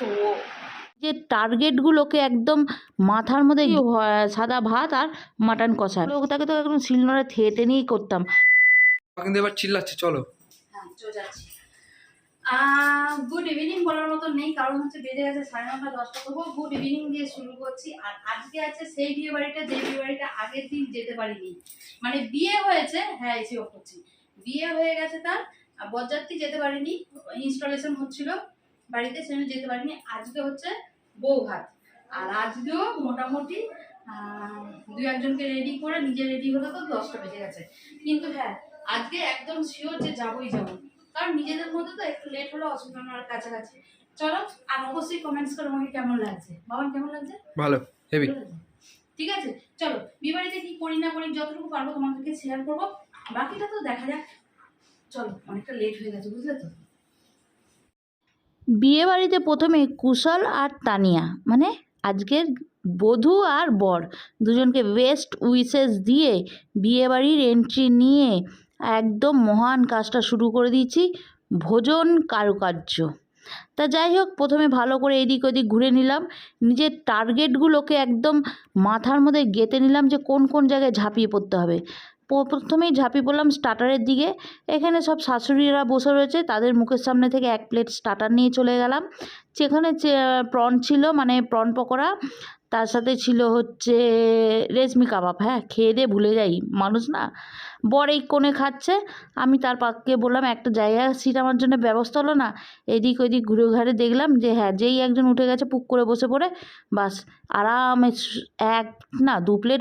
ও যে টার্গেটগুলোকে একদম মাথার মধ্যে সাদা ভাত আর মাটন কষা। ওটাকে তো একদম শিলনোড়া থেতে নিয়েই করতাম। কিন্তু এবার চিল্লাচ্ছে চলো। হ্যাঁ চলে যাচ্ছি। গুড ইভিনিং বলার মতো নেই কারণ হচ্ছে বেজে গেছে সাড়ে নটা দশটা। তবুও গুড ইভিনিং দিয়ে শুরু করছি। আর আজকে আছে সেই বিয়ে বাড়িটা যে বিয়ে বাড়িটা আগের দিন যেতে পারিনি। মানে বিয়ে হয়েছে হ্যাঁ এসেও করছি। বিয়ে হয়ে গেছে তার আর বরযাত্রী যেতে পারিনি ইনস্টলেশন হচ্ছিল। বাড়িতে সেজন্য যেতে পারিনি। আজকে হচ্ছে বউ ভাত। আর আজকেও মোটামুটি দু একজনকে রেডি করে নিজে রেডি হতে তো দশটা বেজে গেছে। কিন্তু হ্যাঁ আজকে একদম শিওর যে যাবোই যাব কারণ নিজেদের মধ্যে তো একটু লেট হলে অসুবিধা নেই কাছাকাছি। চলো আর অবশ্যই কমেন্টস করো আমাকে কেমন লাগছে? বাবার কেমন লাগছে? ভালো হেভি ঠিক আছে চলো বিবাড়িতে কি করি না করি যতটুকু পারব তোমাদেরকে শেয়ার করব। বাকিটা তো দেখা যাক। চলো অনেকটা লেট হয়ে গেছে বুঝলে তো? বিয়ে বাড়িতে প্রথমে কুশল আর তানিয়া মানে আজকের বধূ আর বর, দুজনকে বেস্ট উইসেস দিয়ে বিয়ে বাড়ির এন্ট্রি নিয়ে একদম মহান কাজটা শুরু করে দিয়েছি, ভোজন কারুকার্য। তা যাই হোক, প্রথমে ভালো করে এদিক ওদিক ঘুরে নিলাম, নিজের টার্গেটগুলোকে একদম মাথার মধ্যে গেঁথে নিলাম যে কোন কোন জায়গায় ঝাঁপিয়ে পড়তে হবে। প্রথমেই ঝাঁপি পড়লাম স্টার্টারের দিকে। এখানে সব শাশুড়িরা বসে রয়েছে, তাদের মুখের সামনে থেকে এক প্লেট স্টার্টার নিয়ে চলে গেলাম। সেখানে প্রন ছিল মানে প্রন পকোড়া। তার সাথে ছিল হচ্ছে রেশমি কাবাব হ্যাঁ? খেয়ে দিয়ে ভুলে যাই, মানুষ না? বর এই কোণে খাচ্ছে, আমি তার পাককে বললাম, একটা জায়গা সিট আমার জন্য ব্যবস্থা হলো না? এদিক ওদিক ঘুরে ঘাড়ে দেখলাম যে হ্যাঁ যেই একজন উঠে গেছে পুক করে বসে পড়ে, বাস, আরামে এক, না, দু প্লেট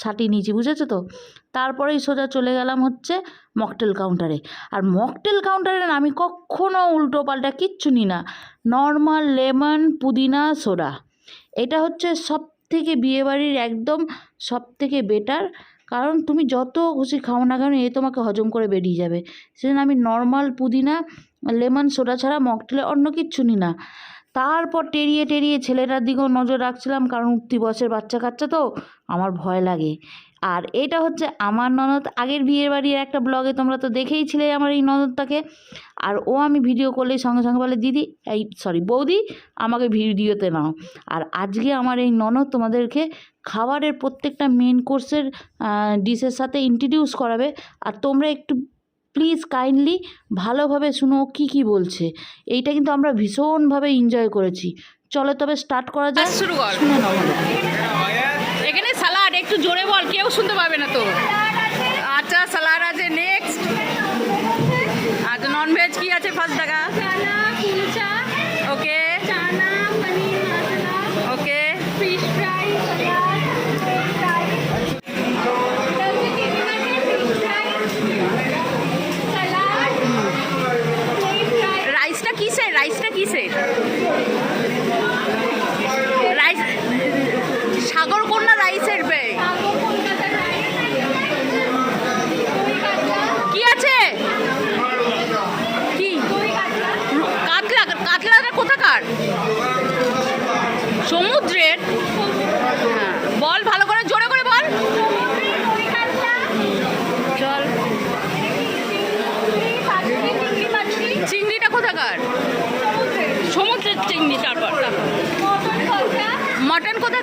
সাটিয়ে নিয়েছি, বুঝেছ তো? তারপরেই সোজা চলে গেলাম হচ্ছে মকটেল কাউন্টারে আর মকটেল কাউন্টারে আমি কখনো উল্টো পাল্টা কিচ্ছু নিই না। নর্মাল লেমন পুদিনা সোডা এটা হচ্ছে সব থেকে বিয়েবাড়ির একদম সব থেকে বেটার কারণ তুমি যত খুশি খাও না কেন, এ তোমাকে হজম করে বেরিয়ে যাবে। সেজন্য আমি নর্মাল পুদিনা লেমন সোডা ছাড়া মকটেলে অন্য কিচ্ছু নি না। তারপর টেরিয়ে টেরিয়ে ছেলেটার দিকেও নজর রাখছিলাম কারণ উঠতি বয়সের বাচ্চা কাচ্চা তো, আমার ভয় লাগে। আর এটা হচ্ছে আমার ননদ। আগের বিয়ের বাড়ির একটা ব্লগে তোমরা তো দেখেইছিলে আমার এই ননদটাকে। আর ও আমি ভিডিও করলেই সঙ্গে সঙ্গে বলে দিদি এই সরি বৌদি আমাকে ভিডিওতে নাও। আর আজকে আমার এই ননদ তোমাদেরকে খাবারের প্রত্যেকটা মেন কোর্সের ডিশের সাথে ইন্ট্রোডিউস করাবে। আর তোমরা একটু প্লিজ কাইন্ডলি ভালোভাবে শুনো ও কী কী বলছে। এইটা কিন্তু আমরা ভীষণভাবে এনজয় করেছি। চলো তবে স্টার্ট করা যাক। শুরু কর। শুনে নাও।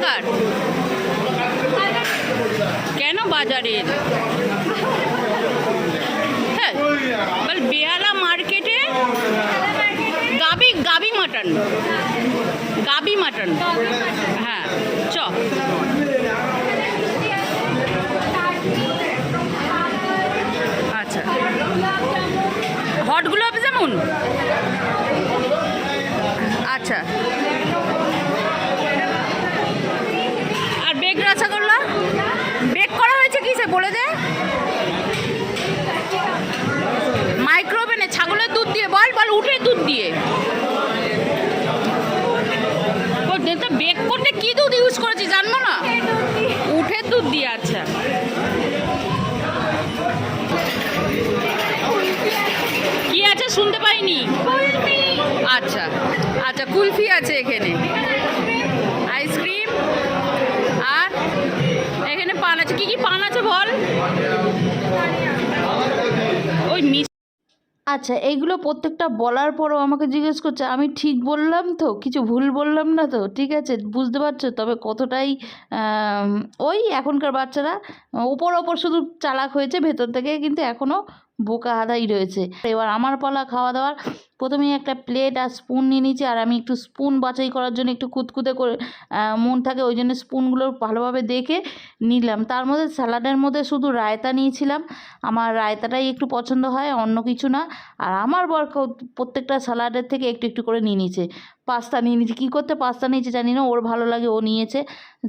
মটন কেন বাজারের? হ্যাঁ বেহালা মার্কেটে গাবি গাবি মাটন। গাবি মাটন। হ্যাঁ চ। আচ্ছা। হট গোলাপ যেমন? আচ্ছা আর বেগ রসগোল্লা বেক করা বলে দে। মাইক্রোওভেনে ছাগলের দুধ দিয়ে বল বল উঠে দুধ দিয়ে। দেখতে বেক করতে কি দুধ ইউজ করেছি জানব না? উঠের দুধ দিয়ে। আচ্ছা। কি আছে শুনতে পাইনি? আচ্ছা আচ্ছা কুলফি আছে এখানে। আচ্ছা এইগুলো প্রত্যেকটা বলার পরও আমাকে জিজ্ঞেস করছে, আমি ঠিক বললাম তো? কিছু ভুল বললাম না তো? ঠিক আছে, বুঝতে পারছ? তবে কতটাই ওই এখনকার বাচ্চারা ওপর ওপর শুধু চালাক হয়েছে, ভেতর থেকে কিন্তু এখনও বোকা আদাই রয়েছে। এবার আমার পালা খাওয়া দাওয়ার প্রথমেই একটা প্লেট আর স্পুন নিয়ে নিয়েছি, আর আমি একটু স্পুন বাছাই করার জন্য একটু কুতকুতে করে মন থাকে ওই জন্য স্পুনগুলো ভালোভাবে দেখে নিলাম। তার মধ্যে স্যালাডের মধ্যে শুধু রায়তা নিয়েছিলাম। আমার রায়তাটাই একটু পছন্দ হয়, অন্য কিছু না। আর আমার বর প্রত্যেকটা স্যালাডের থেকে একটু একটু করে নিয়ে নিয়েছে। পাস্তা নিয়ে নিয়েছে। কী করতে পাস্তা নিয়েছে জানি না, ওর ভালো লাগে, ও নিয়েছে।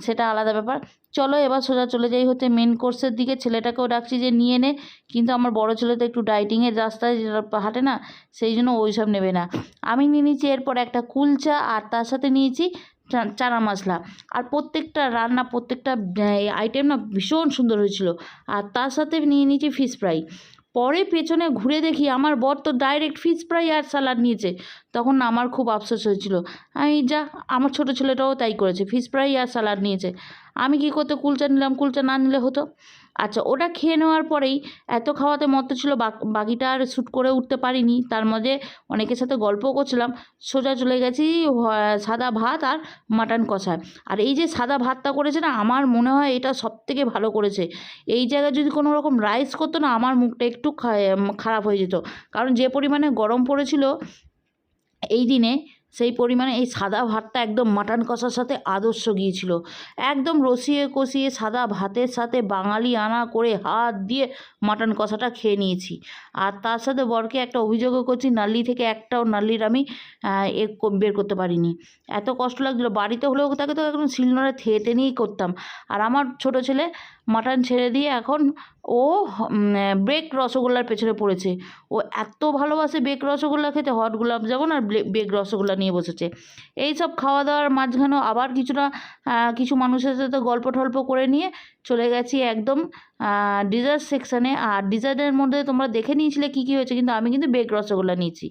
সেটা আলাদা ব্যাপার। চলো এবার সোজা চলে যাই হচ্ছে মেন কোর্সের দিকে। ছেলেটাকেও ডাকছি যে, নিয়ে নে। কিন্তু আমার বড় ছেলে তো একটু ডাইটিংয়ের রাস্তায় হাঁটে না, সেই জন্য ওই সব নেবে না। আমি নিয়ে নিয়েছি এরপর একটা কুলচা আর তার সাথে নিয়েছি চানা মশলা। আর প্রত্যেকটা রান্না, প্রত্যেকটা আইটেম না ভীষণ সুন্দর হয়েছিল। আর তার সাথে নিয়ে নিয়েছি ফিশ ফ্রাই পরে পেছনে ঘুরে দেখি আমার বর তো ডাইরেক্ট ফিশ ফ্রাই আর স্যালাড নিয়েছে। তখন আমার খুব আফসোস হয়েছিল। আমি যা, আমার ছোটো ছেলেটাও তাই করেছে। ফিশ ফ্রাই আর স্যালাড নিয়েছে। আমি কী করতে কুলচা নিলাম? কুলচা না নিলে হতো? আচ্ছা ওটা খেয়ে নেওয়ার পরেই এত খাওয়াতে মত ছিল বাক- বাকিটা আর শ্যুট করে উঠতে পারিনি। তার মধ্যে অনেকের সাথে গল্পও করছিলাম। সোজা চলে গেছি সাদা ভাত আর মাটন কষা আর এই যে সাদা ভাতটা করেছে না, আমার মনে হয় এটা সব থেকে ভালো করেছে। এই জায়গায় যদি কোনো রকম রাইস করতো না, আমার মুখটা একটু খারাপ হয়ে যেত। কারণ যে পরিমাণে গরম পড়েছিল, এই দিনে সেই পরিমাণে এই সাদা ভাতটা একদম মাটন কষার সাথে আদর্শ গিয়েছিল। একদম রসিয়ে কষিয়ে সাদা ভাতের সাথে বাঙালি আনা করে হাত দিয়ে মাটন কষাটা খেয়ে নিয়েছি। আর তার সাথে বরকে একটা অভিযোগও করছি, নাল্লি থেকে একটাও নাল্লির আমি এ বের করতে পারিনি। এত কষ্ট লাগছিল, বাড়িতে হলেও তাকে তো একদম শিলনোড়ে থেতে নিয়েই করতাম। আর আমার ছোট ছেলে মাটন ছেড়ে দিয়ে এখন ও বেক রসগোল্লার পেছনে পড়েছে। ও এত ভালোবাসে বেক রসগোল্লা খেতে হট গোলাপ যেমন আর বেক রসগোল্লা নিয়ে বসেছে। এই সব খাওয়া দাওয়ার মাঝখানেও আবার কিছুটা কিছু মানুষের সাথে গল্প টল্প করে নিয়ে চলে গেছি একদম ডিজার্ট সেকশানে আর ডিজার্টের মধ্যে তোমরা দেখে নিয়েছিলে কী কী হয়েছে, কিন্তু আমি কিন্তু বেক রসগোল্লা নিয়েছি।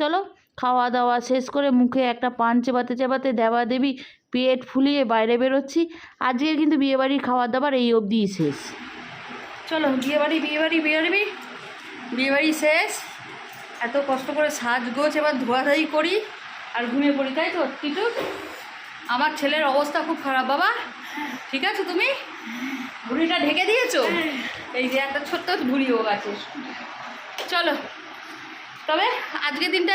চলো খাওয়া দাওয়া শেষ করে মুখে একটা পান চেবাতে চেবাতে দেওয়া দেবী পেট ফুলিয়ে বাইরে বেরোচ্ছি। আজকের কিন্তু বিয়েবাড়ির খাবার দাবার এই অবধিই শেষ। চলো বিয়েবাড়ি বিয়েবাড়ি বিয়েবাড়ি বিয়েবাড়ি শেষ। এত কষ্ট করে সাজগোজ এবার ধোয়াধাই করি আর ঘুমিয়ে পড়ি তাই তো টিটু? আমার ছেলের অবস্থা খুব খারাপ বাবা। ঠিক আছে তুমি? ভুড়িটা ঢেকে দিয়েছ? এই যে একটা ছোট্ট ভুড়ি ও গাছে। চলো তবে আজকের দিনটা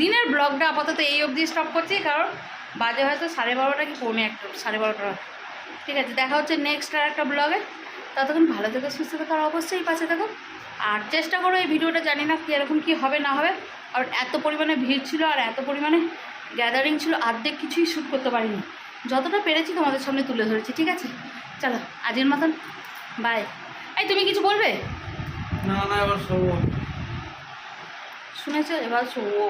দিনের ব্লগটা আপাতত এই অবধি স্টপ করছি, কারণ বাজে হয়তো সাড়ে বারোটা কি পৌনে একটা, সাড়ে বারোটা ঠিক আছে, দেখা হচ্ছে নেক্সট আর একটা ব্লগে ততক্ষণ ভালো থেকো, সুস্থ থাকো, আর অবশ্যই পাশে থাকো। আর চেষ্টা করো এই ভিডিওটা জানি না কীরকম কী হবে, না হবে। আর এত পরিমাণে ভিড় ছিল আর এত পরিমাণে গ্যাদারিং ছিল, অর্ধেক কিছুই শ্যুট করতে পারিনি। যতটা পেরেছি তোমাদের সামনে তুলে ধরেছি, ঠিক আছে? চলো আজকের মতন বাই এই, তুমি কিছু বলবে? না না এবার শোবো শুনেছো এবার শোবো